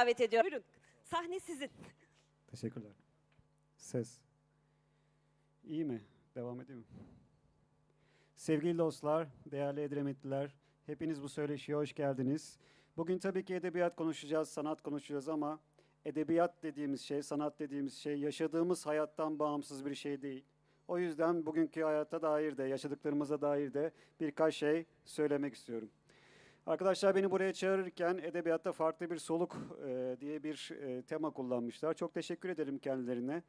davet ediyorum. Buyurun. Sahne sizin. Teşekkürler. Ses. İyi mi? Devam edeyim mi? Sevgili dostlar, değerli Edremitliler, hepiniz bu söyleşiye hoş geldiniz. Bugün tabii ki edebiyat konuşacağız, sanat konuşacağız ama edebiyat dediğimiz şey, sanat dediğimiz şey yaşadığımız hayattan bağımsız bir şey değil. O yüzden bugünkü hayata dair de, yaşadıklarımıza dair de birkaç şey söylemek istiyorum. Arkadaşlar beni buraya çağırırken edebiyatta farklı bir soluk e, diye bir e, tema kullanmışlar. Çok teşekkür ederim kendilerine.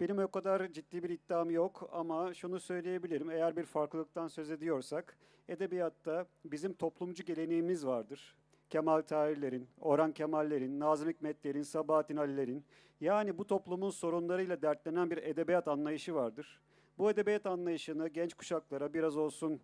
Benim o kadar ciddi bir iddiam yok ama şunu söyleyebilirim. Eğer bir farklılıktan söz ediyorsak, edebiyatta bizim toplumcu geleneğimiz vardır. Kemal Tahirlerin, Orhan Kemallerin, Nazım Hikmetlerin, Sabahattin Ali'lerin yani bu toplumun sorunlarıyla dertlenen bir edebiyat anlayışı vardır. Bu edebiyat anlayışını genç kuşaklara biraz olsun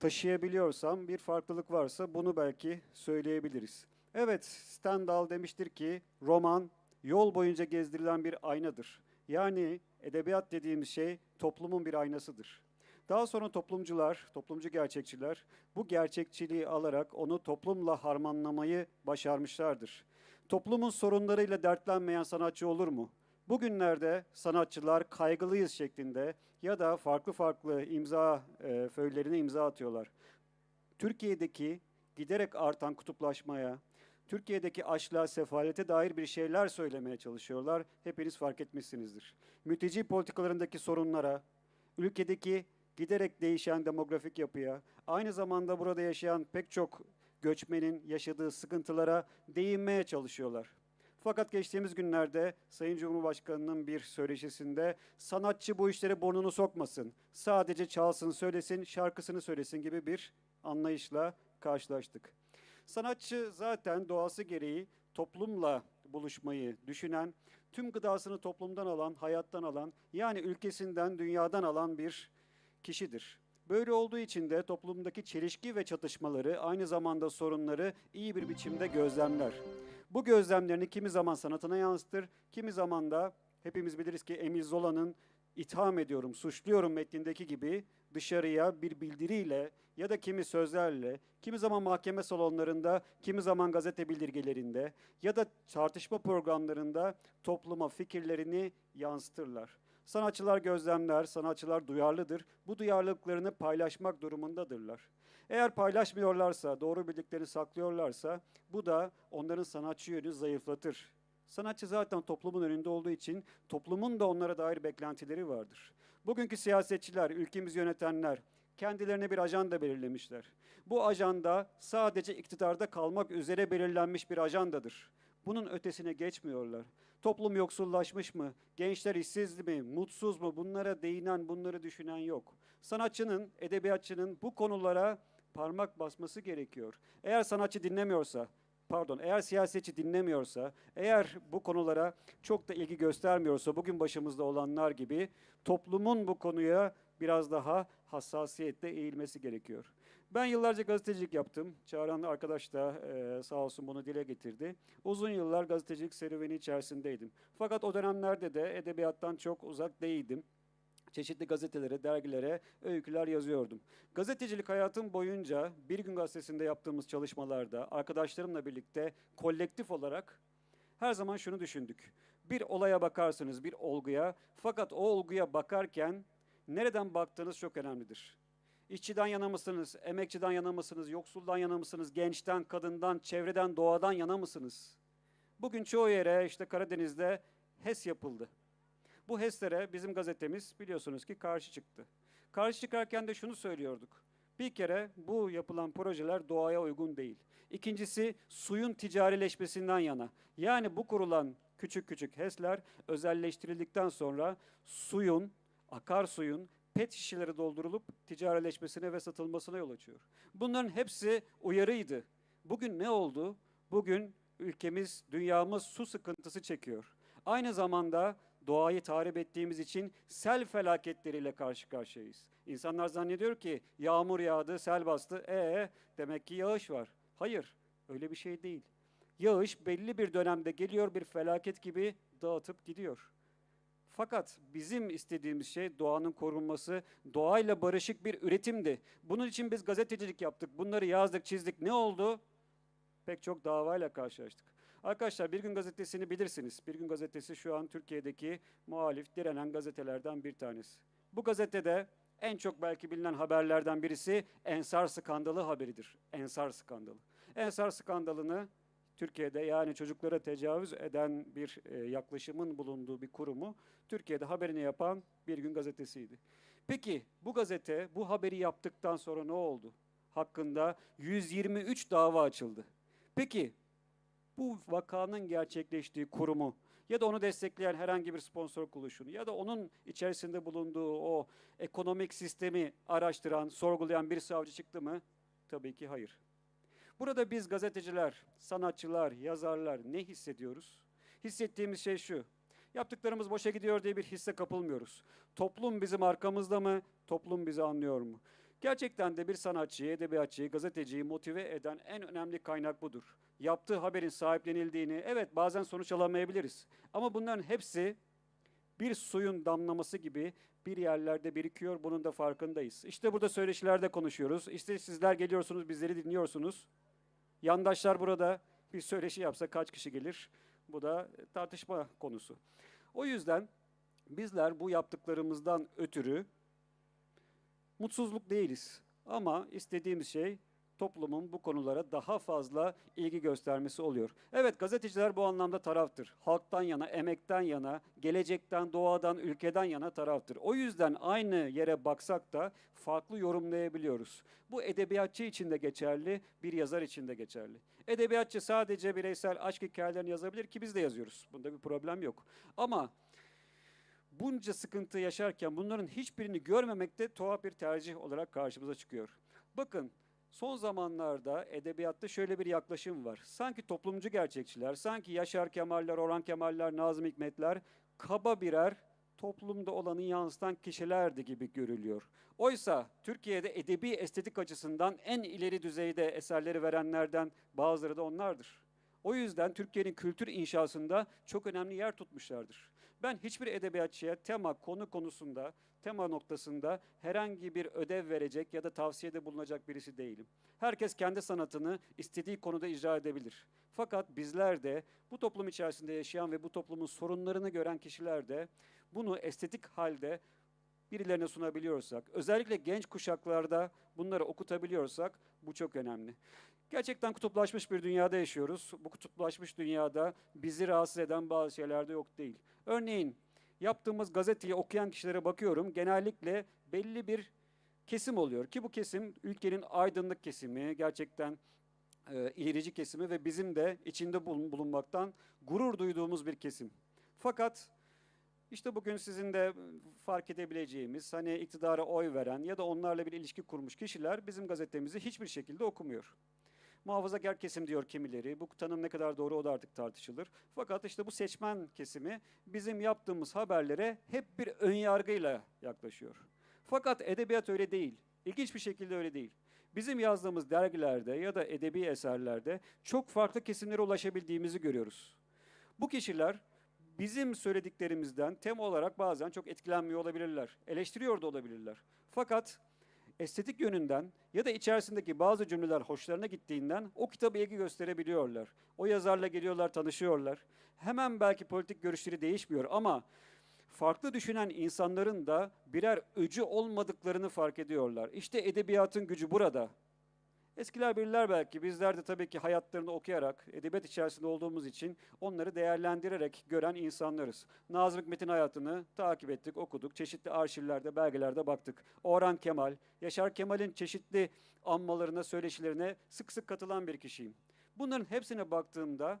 taşıyabiliyorsam bir farklılık varsa bunu belki söyleyebiliriz. Evet, Stendhal demiştir ki roman yol boyunca gezdirilen bir aynadır. Yani edebiyat dediğimiz şey toplumun bir aynasıdır. Daha sonra toplumcular, toplumcu gerçekçiler bu gerçekçiliği alarak onu toplumla harmanlamayı başarmışlardır. Toplumun sorunlarıyla dertlenmeyen sanatçı olur mu? Bugünlerde sanatçılar kaygılıyız şeklinde ya da farklı farklı imza e, föylerine imza atıyorlar. Türkiye'deki giderek artan kutuplaşmaya, Türkiye'deki açlığa, sefalete dair bir şeyler söylemeye çalışıyorlar. Hepiniz fark etmişsinizdir. Mülteci politikalarındaki sorunlara, ülkedeki giderek değişen demografik yapıya, aynı zamanda burada yaşayan pek çok göçmenin yaşadığı sıkıntılara değinmeye çalışıyorlar. Fakat geçtiğimiz günlerde Sayın Cumhurbaşkanı'nın bir söyleşisinde sanatçı bu işlere burnunu sokmasın, sadece çalsın, söylesin, şarkısını söylesin gibi bir anlayışla karşılaştık. Sanatçı zaten doğası gereği toplumla buluşmayı düşünen, tüm gıdasını toplumdan alan, hayattan alan, yani ülkesinden, dünyadan alan bir kişidir. Böyle olduğu için de toplumdaki çelişki ve çatışmaları, aynı zamanda sorunları iyi bir biçimde gözlemler. Bu gözlemlerini kimi zaman sanatına yansıtır, kimi zaman da hepimiz biliriz ki Emil Zola'nın itham ediyorum, suçluyorum metnindeki gibi dışarıya bir bildiriyle ya da kimi sözlerle, kimi zaman mahkeme salonlarında, kimi zaman gazete bildirgelerinde ya da tartışma programlarında topluma fikirlerini yansıtırlar. Sanatçılar gözlemler, sanatçılar duyarlıdır. Bu duyarlılıklarını paylaşmak durumundadırlar. Eğer paylaşmıyorlarsa, doğru bildiklerini saklıyorlarsa bu da onların sanatçı yönü zayıflatır. Sanatçı zaten toplumun önünde olduğu için toplumun da onlara dair beklentileri vardır. Bugünkü siyasetçiler, ülkemizi yönetenler kendilerine bir ajanda belirlemişler. Bu ajanda sadece iktidarda kalmak üzere belirlenmiş bir ajandadır. Bunun ötesine geçmiyorlar. Toplum yoksullaşmış mı? Gençler işsiz mi? Mutsuz mu? Bunlara değinen, bunları düşünen yok. Sanatçının, edebiyatçının bu konulara parmak basması gerekiyor. Eğer sanatçı dinlemiyorsa, pardon, eğer siyasetçi dinlemiyorsa, eğer bu konulara çok da ilgi göstermiyorsa, bugün başımızda olanlar gibi toplumun bu konuya biraz daha hassasiyetle eğilmesi gerekiyor. Ben yıllarca gazetecilik yaptım. Çağıran arkadaş da e, sağ olsun bunu dile getirdi. Uzun yıllar gazetecilik serüveni içerisindeydim. Fakat o dönemlerde de edebiyattan çok uzak değildim. Çeşitli gazetelere, dergilere öyküler yazıyordum. Gazetecilik hayatım boyunca Bir Gün Gazetesi'nde yaptığımız çalışmalarda arkadaşlarımla birlikte kolektif olarak her zaman şunu düşündük. Bir olaya bakarsınız, bir olguya. Fakat o olguya bakarken nereden baktığınız çok önemlidir. İşçiden yana mısınız, emekçiden yana mısınız, yoksuldan yana mısınız, gençten, kadından, çevreden, doğadan yana mısınız? Bugün çoğu yere işte Karadeniz'de HES yapıldı. Bu HES'lere bizim gazetemiz biliyorsunuz ki karşı çıktı. Karşı çıkarken de şunu söylüyorduk. Bir kere bu yapılan projeler doğaya uygun değil. İkincisi suyun ticarileşmesinden yana. Yani bu kurulan küçük küçük HES'ler özelleştirildikten sonra suyun, akarsuyun pet şişeleri doldurulup ticarileşmesine ve satılmasına yol açıyor. Bunların hepsi uyarıydı. Bugün ne oldu? Bugün ülkemiz, dünyamız su sıkıntısı çekiyor. Aynı zamanda doğayı tahrip ettiğimiz için sel felaketleriyle karşı karşıyayız. İnsanlar zannediyor ki yağmur yağdı, sel bastı, ee demek ki yağış var. Hayır, öyle bir şey değil. Yağış belli bir dönemde geliyor bir felaket gibi dağıtıp gidiyor. Fakat bizim istediğimiz şey doğanın korunması, doğayla barışık bir üretimdi. Bunun için biz gazetecilik yaptık, bunları yazdık, çizdik. Ne oldu? Pek çok davayla karşılaştık. Arkadaşlar Bir Gün Gazetesi'ni bilirsiniz. Bir Gün Gazetesi şu an Türkiye'deki muhalif, direnen gazetelerden bir tanesi. Bu gazetede en çok belki bilinen haberlerden birisi Ensar skandalı haberidir. Ensar skandalı. Ensar skandalını Türkiye'de yani çocuklara tecavüz eden bir e, yaklaşımın bulunduğu bir kurumu Türkiye'de haberini yapan Bir Gün Gazetesi'ydi. Peki bu gazete bu haberi yaptıktan sonra ne oldu? Hakkında 123 dava açıldı. Peki bu vakanın gerçekleştiği kurumu ya da onu destekleyen herhangi bir sponsor kuruluşunu ya da onun içerisinde bulunduğu o ekonomik sistemi araştıran, sorgulayan bir savcı çıktı mı? Tabii ki hayır. Burada biz gazeteciler, sanatçılar, yazarlar ne hissediyoruz? Hissettiğimiz şey şu. Yaptıklarımız boşa gidiyor diye bir hisse kapılmıyoruz. Toplum bizim arkamızda mı? Toplum bizi anlıyor mu? Gerçekten de bir sanatçıyı, edebiyatçıyı, gazeteciyi motive eden en önemli kaynak budur. Yaptığı haberin sahiplenildiğini, evet bazen sonuç alamayabiliriz. Ama bunların hepsi bir suyun damlaması gibi bir yerlerde birikiyor, bunun da farkındayız. İşte burada söyleşilerde konuşuyoruz. İşte sizler geliyorsunuz, bizleri dinliyorsunuz. Yandaşlar burada bir söyleşi yapsa kaç kişi gelir? Bu da tartışma konusu. O yüzden bizler bu yaptıklarımızdan ötürü mutsuzluk değiliz. Ama istediğimiz şey toplumun bu konulara daha fazla ilgi göstermesi oluyor. Evet gazeteciler bu anlamda taraftır. Halktan yana, emekten yana, gelecekten, doğadan, ülkeden yana taraftır. O yüzden aynı yere baksak da farklı yorumlayabiliyoruz. Bu edebiyatçı için de geçerli, bir yazar için de geçerli. Edebiyatçı sadece bireysel aşk hikayelerini yazabilir ki biz de yazıyoruz. Bunda bir problem yok. Ama bunca sıkıntı yaşarken bunların hiçbirini görmemek de tuhaf bir tercih olarak karşımıza çıkıyor. Bakın son zamanlarda edebiyatta şöyle bir yaklaşım var. Sanki toplumcu gerçekçiler, sanki Yaşar Kemaller, Orhan Kemaller, Nazım Hikmetler kaba birer toplumda olanı yansıtan kişilerdi gibi görülüyor. Oysa Türkiye'de edebi estetik açısından en ileri düzeyde eserleri verenlerden bazıları da onlardır. O yüzden Türkiye'nin kültür inşasında çok önemli yer tutmuşlardır. Ben hiçbir edebiyatçıya tema konu konusunda, tema noktasında herhangi bir ödev verecek ya da tavsiyede bulunacak birisi değilim. Herkes kendi sanatını istediği konuda icra edebilir. Fakat bizler de bu toplum içerisinde yaşayan ve bu toplumun sorunlarını gören kişiler de bunu estetik halde birilerine sunabiliyorsak, özellikle genç kuşaklarda bunları okutabiliyorsak bu çok önemli. Gerçekten kutuplaşmış bir dünyada yaşıyoruz. Bu kutuplaşmış dünyada bizi rahatsız eden bazı şeyler de yok değil. Örneğin yaptığımız gazeteyi okuyan kişilere bakıyorum. Genellikle belli bir kesim oluyor ki bu kesim ülkenin aydınlık kesimi, gerçekten e, ilerici kesimi ve bizim de içinde bulun- bulunmaktan gurur duyduğumuz bir kesim. Fakat işte bugün sizin de fark edebileceğimiz hani iktidara oy veren ya da onlarla bir ilişki kurmuş kişiler bizim gazetemizi hiçbir şekilde okumuyor. Muhafazakar kesim diyor kimileri. Bu tanım ne kadar doğru o da artık tartışılır. Fakat işte bu seçmen kesimi bizim yaptığımız haberlere hep bir ön yargıyla yaklaşıyor. Fakat edebiyat öyle değil. İlginç bir şekilde öyle değil. Bizim yazdığımız dergilerde ya da edebi eserlerde çok farklı kesimlere ulaşabildiğimizi görüyoruz. Bu kişiler bizim söylediklerimizden tem olarak bazen çok etkilenmiyor olabilirler. Eleştiriyor da olabilirler. Fakat estetik yönünden ya da içerisindeki bazı cümleler hoşlarına gittiğinden o kitaba ilgi gösterebiliyorlar. O yazarla geliyorlar, tanışıyorlar. Hemen belki politik görüşleri değişmiyor ama farklı düşünen insanların da birer öcü olmadıklarını fark ediyorlar. İşte edebiyatın gücü burada. Eskiler bilirler belki. Bizler de tabii ki hayatlarını okuyarak, edebiyat içerisinde olduğumuz için onları değerlendirerek gören insanlarız. Nazım Hikmet'in hayatını takip ettik, okuduk. Çeşitli arşivlerde, belgelerde baktık. Orhan Kemal, Yaşar Kemal'in çeşitli anmalarına, söyleşilerine sık sık katılan bir kişiyim. Bunların hepsine baktığımda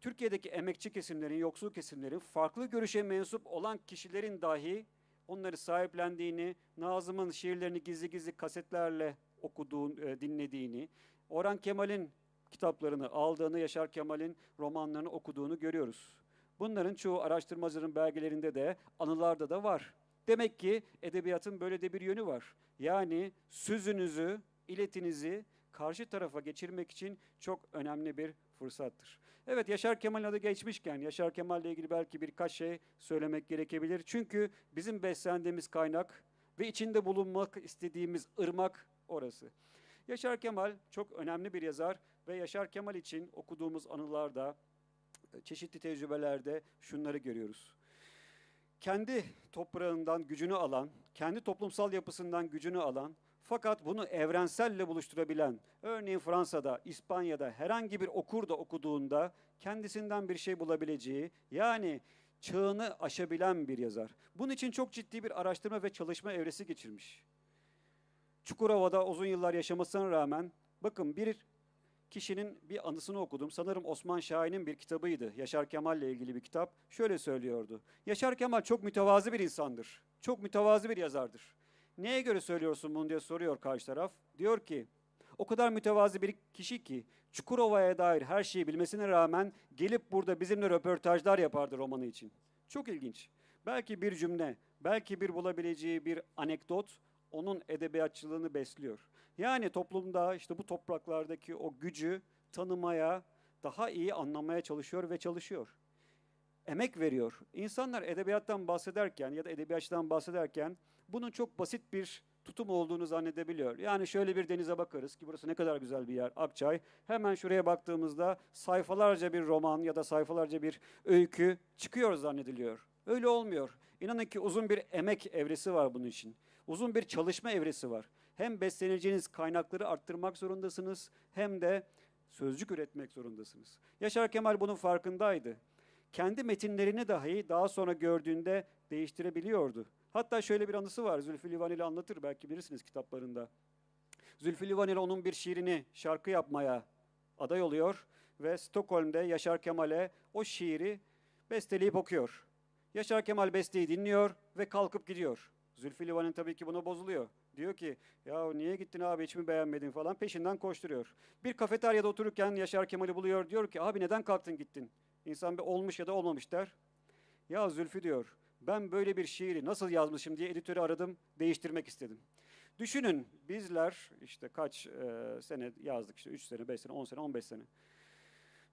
Türkiye'deki emekçi kesimlerin, yoksul kesimlerin, farklı görüşe mensup olan kişilerin dahi onları sahiplendiğini, Nazım'ın şiirlerini gizli gizli kasetlerle okuduğun, e, dinlediğini, Orhan Kemal'in kitaplarını aldığını, Yaşar Kemal'in romanlarını okuduğunu görüyoruz. Bunların çoğu araştırmacıların belgelerinde de, anılarda da var. Demek ki edebiyatın böyle de bir yönü var. Yani sözünüzü, iletinizi karşı tarafa geçirmek için çok önemli bir fırsattır. Evet Yaşar Kemal'in adı geçmişken Yaşar Kemal'le ilgili belki birkaç şey söylemek gerekebilir. Çünkü bizim beslendiğimiz kaynak ve içinde bulunmak istediğimiz ırmak orası. Yaşar Kemal çok önemli bir yazar ve Yaşar Kemal için okuduğumuz anılarda, çeşitli tecrübelerde şunları görüyoruz. Kendi toprağından gücünü alan, kendi toplumsal yapısından gücünü alan, fakat bunu evrenselle buluşturabilen, örneğin Fransa'da, İspanya'da herhangi bir okur da okuduğunda kendisinden bir şey bulabileceği, yani çağını aşabilen bir yazar. Bunun için çok ciddi bir araştırma ve çalışma evresi geçirmiş. Çukurova'da uzun yıllar yaşamasına rağmen bakın bir kişinin bir anısını okudum. Sanırım Osman Şahin'in bir kitabıydı. Yaşar Kemal ile ilgili bir kitap. Şöyle söylüyordu. Yaşar Kemal çok mütevazı bir insandır. Çok mütevazı bir yazardır. Neye göre söylüyorsun bunu diye soruyor karşı taraf. Diyor ki o kadar mütevazı bir kişi ki Çukurova'ya dair her şeyi bilmesine rağmen gelip burada bizimle röportajlar yapardı romanı için. Çok ilginç. Belki bir cümle, belki bir bulabileceği bir anekdot onun edebiyatçılığını besliyor. Yani toplumda işte bu topraklardaki o gücü tanımaya, daha iyi anlamaya çalışıyor ve çalışıyor. Emek veriyor. İnsanlar edebiyattan bahsederken ya da edebiyatçıdan bahsederken bunun çok basit bir tutum olduğunu zannedebiliyor. Yani şöyle bir denize bakarız ki burası ne kadar güzel bir yer Akçay. Hemen şuraya baktığımızda sayfalarca bir roman ya da sayfalarca bir öykü çıkıyor zannediliyor. Öyle olmuyor. İnanın ki uzun bir emek evresi var bunun için. Uzun bir çalışma evresi var. Hem besleneceğiniz kaynakları arttırmak zorundasınız hem de sözcük üretmek zorundasınız. Yaşar Kemal bunun farkındaydı. Kendi metinlerini dahi daha sonra gördüğünde değiştirebiliyordu. Hatta şöyle bir anısı var. Zülfü Livaneli anlatır belki bilirsiniz kitaplarında. Zülfü Livaneli onun bir şiirini şarkı yapmaya aday oluyor ve Stockholm'de Yaşar Kemal'e o şiiri besteleyip okuyor. Yaşar Kemal besteyi dinliyor ve kalkıp gidiyor. Zülfü Livaneli tabii ki buna bozuluyor. Diyor ki ya niye gittin abi hiç mi beğenmedin falan peşinden koşturuyor. Bir kafeteryada otururken Yaşar Kemal'i buluyor diyor ki abi neden kalktın gittin? İnsan bir olmuş ya da olmamış der. Ya Zülfü diyor ben böyle bir şiiri nasıl yazmışım diye editörü aradım değiştirmek istedim. Düşünün bizler işte kaç e, sene yazdık işte 3 sene 5 sene 10 sene 15 sene.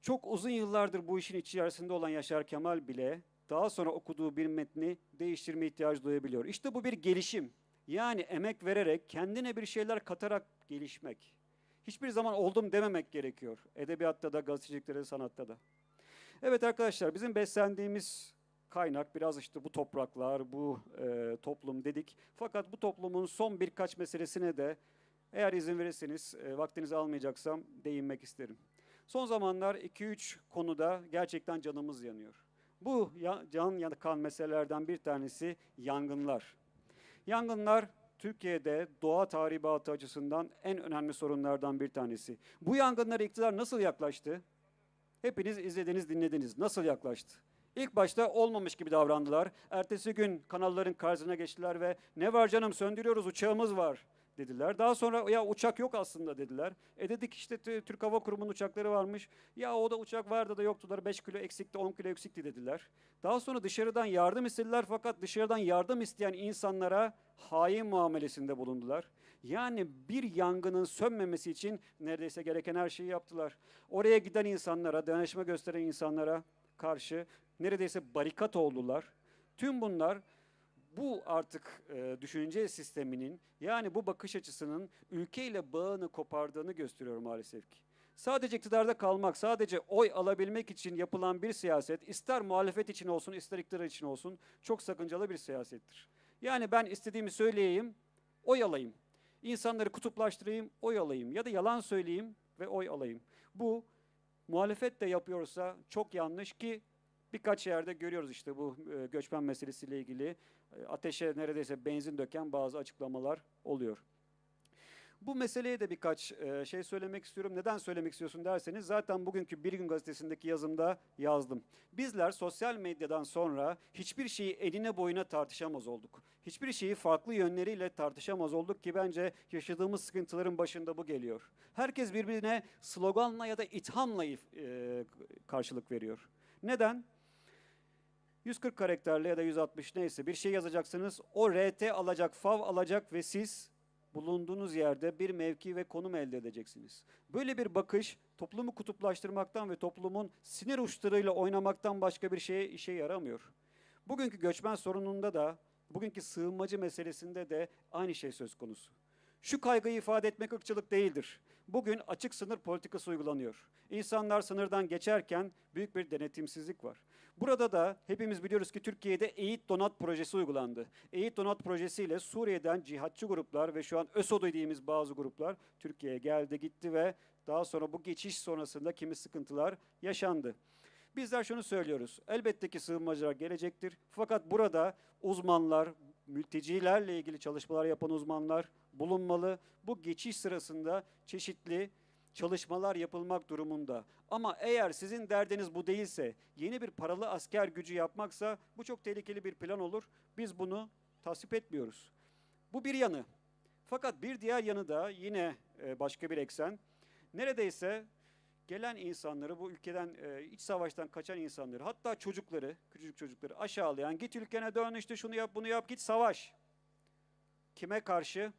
Çok uzun yıllardır bu işin içerisinde olan Yaşar Kemal bile daha sonra okuduğu bir metni değiştirme ihtiyacı duyabiliyor. İşte bu bir gelişim. Yani emek vererek, kendine bir şeyler katarak gelişmek. Hiçbir zaman oldum dememek gerekiyor. Edebiyatta da, gazetecilikte sanatta da. Evet arkadaşlar, bizim beslendiğimiz kaynak biraz işte bu topraklar, bu e, toplum dedik. Fakat bu toplumun son birkaç meselesine de eğer izin verirseniz, e, vaktinizi almayacaksam değinmek isterim. Son zamanlar 2-3 konuda gerçekten canımız yanıyor. Bu can yakan meselelerden bir tanesi yangınlar. Yangınlar Türkiye'de doğa tahribatı açısından en önemli sorunlardan bir tanesi. Bu yangınlara iktidar nasıl yaklaştı? Hepiniz izlediniz, dinlediniz. Nasıl yaklaştı? İlk başta olmamış gibi davrandılar. Ertesi gün kanalların karşısına geçtiler ve ne var canım söndürüyoruz uçağımız var dediler. Daha sonra ya uçak yok aslında dediler. E dedik işte Türk Hava Kurumu'nun uçakları varmış. Ya o da uçak vardı da yoktular 5 kilo eksikti 10 kilo eksikti dediler. Daha sonra dışarıdan yardım istediler fakat dışarıdan yardım isteyen insanlara hain muamelesinde bulundular. Yani bir yangının sönmemesi için neredeyse gereken her şeyi yaptılar. Oraya giden insanlara, dayanışma gösteren insanlara karşı neredeyse barikat oldular. Tüm bunlar bu artık e, düşünce sisteminin yani bu bakış açısının ülkeyle bağını kopardığını gösteriyor maalesef ki. Sadece iktidarda kalmak, sadece oy alabilmek için yapılan bir siyaset, ister muhalefet için olsun, ister iktidar için olsun çok sakıncalı bir siyasettir. Yani ben istediğimi söyleyeyim, oy alayım. İnsanları kutuplaştırayım, oy alayım. Ya da yalan söyleyeyim ve oy alayım. Bu muhalefet de yapıyorsa çok yanlış ki birkaç yerde görüyoruz işte bu e, göçmen meselesiyle ilgili e, ateşe neredeyse benzin döken bazı açıklamalar oluyor. Bu meseleye de birkaç e, şey söylemek istiyorum. Neden söylemek istiyorsun derseniz zaten bugünkü Bir Gün Gazetesi'ndeki yazımda yazdım. Bizler sosyal medyadan sonra hiçbir şeyi eline boyuna tartışamaz olduk. Hiçbir şeyi farklı yönleriyle tartışamaz olduk ki bence yaşadığımız sıkıntıların başında bu geliyor. Herkes birbirine sloganla ya da ithamla karşılık veriyor. Neden? 140 karakterli ya da 160 neyse bir şey yazacaksınız. O RT alacak, fav alacak ve siz bulunduğunuz yerde bir mevki ve konum elde edeceksiniz. Böyle bir bakış toplumu kutuplaştırmaktan ve toplumun sinir uçlarıyla oynamaktan başka bir şeye işe yaramıyor. Bugünkü göçmen sorununda da, bugünkü sığınmacı meselesinde de aynı şey söz konusu. Şu kaygıyı ifade etmek ırkçılık değildir. Bugün açık sınır politikası uygulanıyor. İnsanlar sınırdan geçerken büyük bir denetimsizlik var. Burada da hepimiz biliyoruz ki Türkiye'de EİT Donat projesi uygulandı. EİT Donat projesiyle Suriye'den cihatçı gruplar ve şu an ÖSO dediğimiz bazı gruplar Türkiye'ye geldi gitti ve daha sonra bu geçiş sonrasında kimi sıkıntılar yaşandı. Bizler şunu söylüyoruz. Elbette ki sığınmacılar gelecektir. Fakat burada uzmanlar, mültecilerle ilgili çalışmalar yapan uzmanlar bulunmalı. Bu geçiş sırasında çeşitli çalışmalar yapılmak durumunda. Ama eğer sizin derdiniz bu değilse, yeni bir paralı asker gücü yapmaksa bu çok tehlikeli bir plan olur. Biz bunu tasvip etmiyoruz. Bu bir yanı. Fakat bir diğer yanı da yine e, başka bir eksen. Neredeyse gelen insanları, bu ülkeden, e, iç savaştan kaçan insanları, hatta çocukları, küçücük çocukları aşağılayan, git ülkene dön işte şunu yap, bunu yap, git savaş. Kime karşı?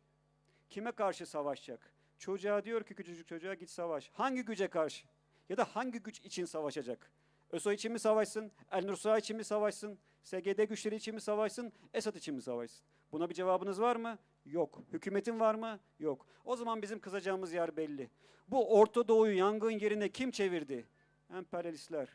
Kime karşı savaşacak? Çocuğa diyor ki küçücük çocuğa git savaş. Hangi güce karşı? Ya da hangi güç için savaşacak? ÖSO için mi savaşsın? El Nusra için mi savaşsın? SGD güçleri için mi savaşsın? Esad için mi savaşsın? Buna bir cevabınız var mı? Yok. Hükümetin var mı? Yok. O zaman bizim kızacağımız yer belli. Bu Orta Doğu'yu yangın yerine kim çevirdi? Emperyalistler.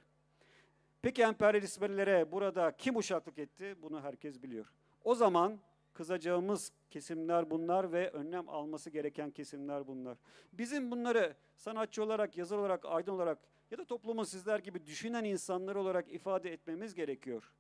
Peki emperyalistlere burada kim uşaklık etti? Bunu herkes biliyor. O zaman kızacağımız kesimler bunlar ve önlem alması gereken kesimler bunlar. Bizim bunları sanatçı olarak, yazar olarak, aydın olarak ya da toplumun sizler gibi düşünen insanlar olarak ifade etmemiz gerekiyor.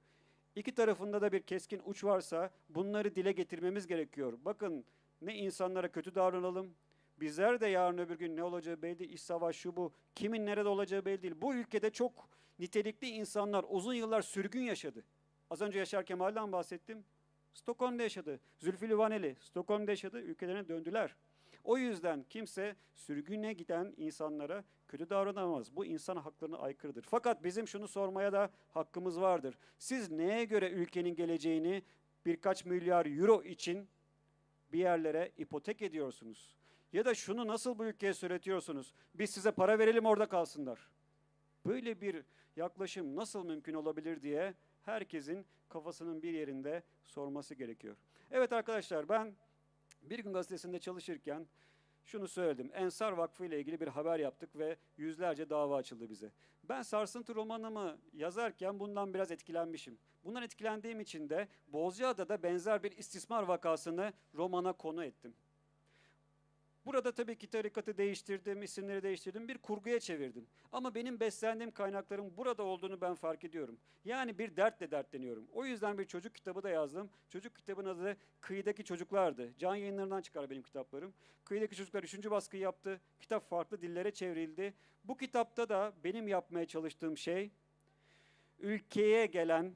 İki tarafında da bir keskin uç varsa bunları dile getirmemiz gerekiyor. Bakın ne insanlara kötü davranalım, bizler de yarın öbür gün ne olacağı belli değil, iş savaş şu bu, kimin nerede olacağı belli değil. Bu ülkede çok nitelikli insanlar uzun yıllar sürgün yaşadı. Az önce Yaşar Kemal'den bahsettim. Stockholm'da yaşadı. Zülfü Livaneli Stockholm'da yaşadı. Ülkelerine döndüler. O yüzden kimse sürgüne giden insanlara kötü davranamaz. Bu insan haklarına aykırıdır. Fakat bizim şunu sormaya da hakkımız vardır. Siz neye göre ülkenin geleceğini birkaç milyar euro için bir yerlere ipotek ediyorsunuz? Ya da şunu nasıl bu ülkeye söyletiyorsunuz? Biz size para verelim orada kalsınlar. Böyle bir yaklaşım nasıl mümkün olabilir diye herkesin kafasının bir yerinde sorması gerekiyor. Evet arkadaşlar ben bir gün gazetesinde çalışırken şunu söyledim. Ensar Vakfı ile ilgili bir haber yaptık ve yüzlerce dava açıldı bize. Ben Sarsıntı romanımı yazarken bundan biraz etkilenmişim. Bundan etkilendiğim için de Bozcaada'da benzer bir istismar vakasını romana konu ettim. Burada tabii ki tarikatı değiştirdim, isimleri değiştirdim, bir kurguya çevirdim. Ama benim beslendiğim kaynakların burada olduğunu ben fark ediyorum. Yani bir dertle dertleniyorum. O yüzden bir çocuk kitabı da yazdım. Çocuk kitabının adı Kıyıdaki Çocuklardı. Can yayınlarından çıkar benim kitaplarım. Kıyıdaki Çocuklar 3. baskıyı yaptı. Kitap farklı dillere çevrildi. Bu kitapta da benim yapmaya çalıştığım şey ülkeye gelen,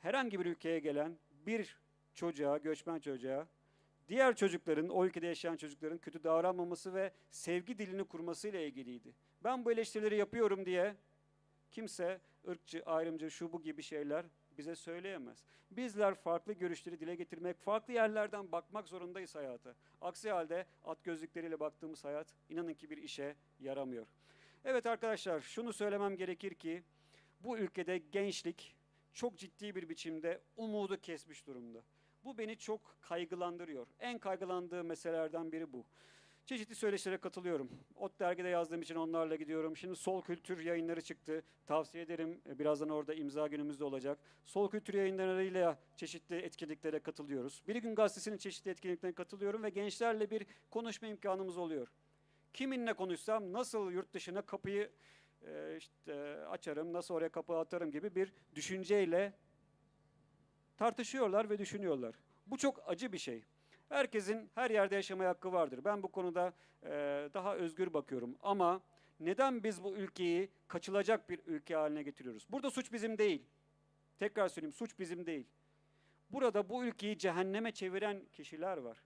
herhangi bir ülkeye gelen bir çocuğa, göçmen çocuğa diğer çocukların, o ülkede yaşayan çocukların kötü davranmaması ve sevgi dilini kurmasıyla ilgiliydi. Ben bu eleştirileri yapıyorum diye kimse ırkçı, ayrımcı, şu bu gibi şeyler bize söyleyemez. Bizler farklı görüşleri dile getirmek, farklı yerlerden bakmak zorundayız hayata. Aksi halde at gözlükleriyle baktığımız hayat inanın ki bir işe yaramıyor. Evet arkadaşlar şunu söylemem gerekir ki bu ülkede gençlik çok ciddi bir biçimde umudu kesmiş durumda. Bu beni çok kaygılandırıyor. En kaygılandığım meselelerden biri bu. Çeşitli söyleşilere katılıyorum. Ot dergide yazdığım için onlarla gidiyorum. Şimdi Sol Kültür yayınları çıktı. Tavsiye ederim. E, Birazdan orada imza günümüzde olacak. Sol Kültür yayınlarıyla çeşitli etkinliklere katılıyoruz. Bir gün gazetesinin çeşitli etkinliklerine katılıyorum ve gençlerle bir konuşma imkanımız oluyor. Kiminle konuşsam nasıl yurt dışına kapıyı e, işte açarım, nasıl oraya kapı atarım gibi bir düşünceyle tartışıyorlar ve düşünüyorlar. Bu çok acı bir şey. Herkesin her yerde yaşamaya hakkı vardır. Ben bu konuda e, daha özgür bakıyorum. Ama neden biz bu ülkeyi kaçılacak bir ülke haline getiriyoruz? Burada suç bizim değil. Tekrar söyleyeyim, suç bizim değil. Burada bu ülkeyi cehenneme çeviren kişiler var.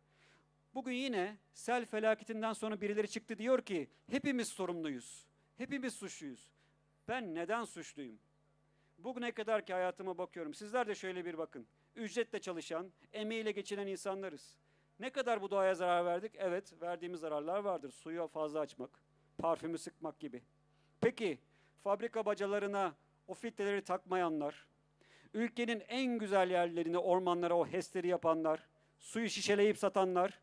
Bugün yine sel felaketinden sonra birileri çıktı diyor ki hepimiz sorumluyuz. Hepimiz suçluyuz. Ben neden suçluyum? Bugüne kadar ki hayatıma bakıyorum. Sizler de şöyle bir bakın. Ücretle çalışan, emeğiyle geçinen insanlarız. Ne kadar bu doğaya zarar verdik? Evet, verdiğimiz zararlar vardır. Suyu fazla açmak, parfümü sıkmak gibi. Peki, fabrika bacalarına o filtreleri takmayanlar, ülkenin en güzel yerlerini, ormanlara o HES'leri yapanlar, suyu şişeleyip satanlar,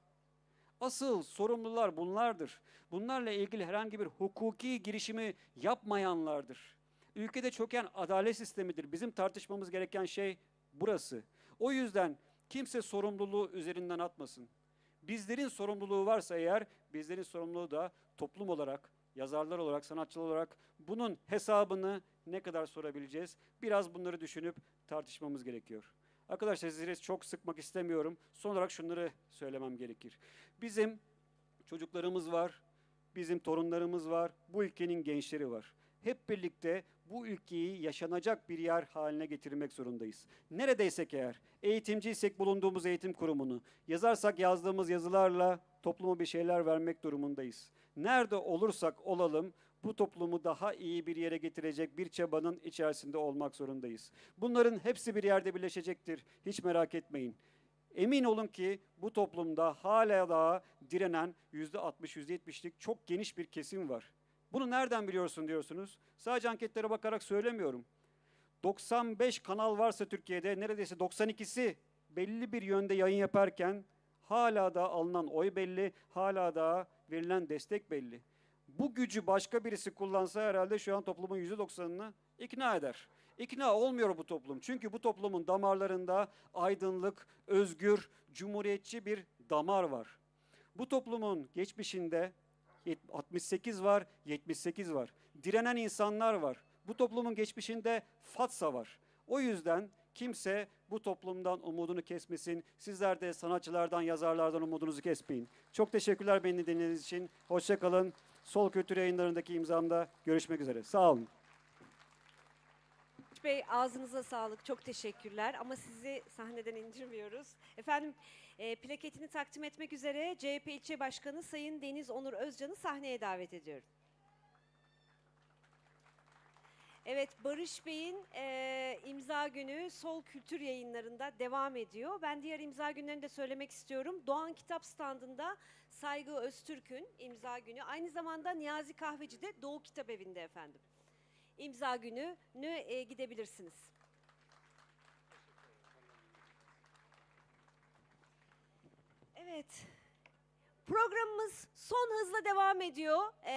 Asıl sorumlular bunlardır. Bunlarla ilgili herhangi bir hukuki girişimi yapmayanlardır. Ülkede çöken adalet sistemidir. Bizim tartışmamız gereken şey burası. O yüzden kimse sorumluluğu üzerinden atmasın. Bizlerin sorumluluğu varsa eğer, bizlerin sorumluluğu da toplum olarak, yazarlar olarak, sanatçılar olarak bunun hesabını ne kadar sorabileceğiz? Biraz bunları düşünüp tartışmamız gerekiyor. Arkadaşlar sizleri çok sıkmak istemiyorum. Son olarak şunları söylemem gerekir. Bizim çocuklarımız var, bizim torunlarımız var, bu ülkenin gençleri var. Hep birlikte bu ülkeyi yaşanacak bir yer haline getirmek zorundayız. Neredeysek eğer, eğitimciysek bulunduğumuz eğitim kurumunu, yazarsak yazdığımız yazılarla topluma bir şeyler vermek durumundayız. Nerede olursak olalım bu toplumu daha iyi bir yere getirecek bir çabanın içerisinde olmak zorundayız. Bunların hepsi bir yerde birleşecektir. Hiç merak etmeyin. Emin olun ki bu toplumda hala daha direnen %60, %70'lik çok geniş bir kesim var. Bunu nereden biliyorsun diyorsunuz? Sadece anketlere bakarak söylemiyorum. 95 kanal varsa Türkiye'de neredeyse 92'si belli bir yönde yayın yaparken hala da alınan oy belli, hala da verilen destek belli. Bu gücü başka birisi kullansa herhalde şu an toplumun %90'ını ikna eder. İkna olmuyor bu toplum. Çünkü bu toplumun damarlarında aydınlık, özgür, cumhuriyetçi bir damar var. Bu toplumun geçmişinde 68 var, 78 var. Direnen insanlar var. Bu toplumun geçmişinde Fatsa var. O yüzden kimse bu toplumdan umudunu kesmesin. Sizler de sanatçılardan, yazarlardan umudunuzu kesmeyin. Çok teşekkürler beni dinlediğiniz için. Hoşçakalın. Sol Kültür yayınlarındaki imzamda görüşmek üzere. Sağ olun. Bey ağzınıza sağlık. Çok teşekkürler ama sizi sahneden indirmiyoruz. Efendim e, plaketini takdim etmek üzere CHP İlçe Başkanı Sayın Deniz Onur Özcan'ı sahneye davet ediyorum. Evet Barış Bey'in e, imza günü Sol Kültür yayınlarında devam ediyor. Ben diğer imza günlerini de söylemek istiyorum. Doğan Kitap Standı'nda Saygı Öztürk'ün imza günü. Aynı zamanda Niyazi Kahveci'de Doğu Kitap Evi'nde efendim. İmza gününü e, gidebilirsiniz. Evet. Programımız son hızla devam ediyor. E,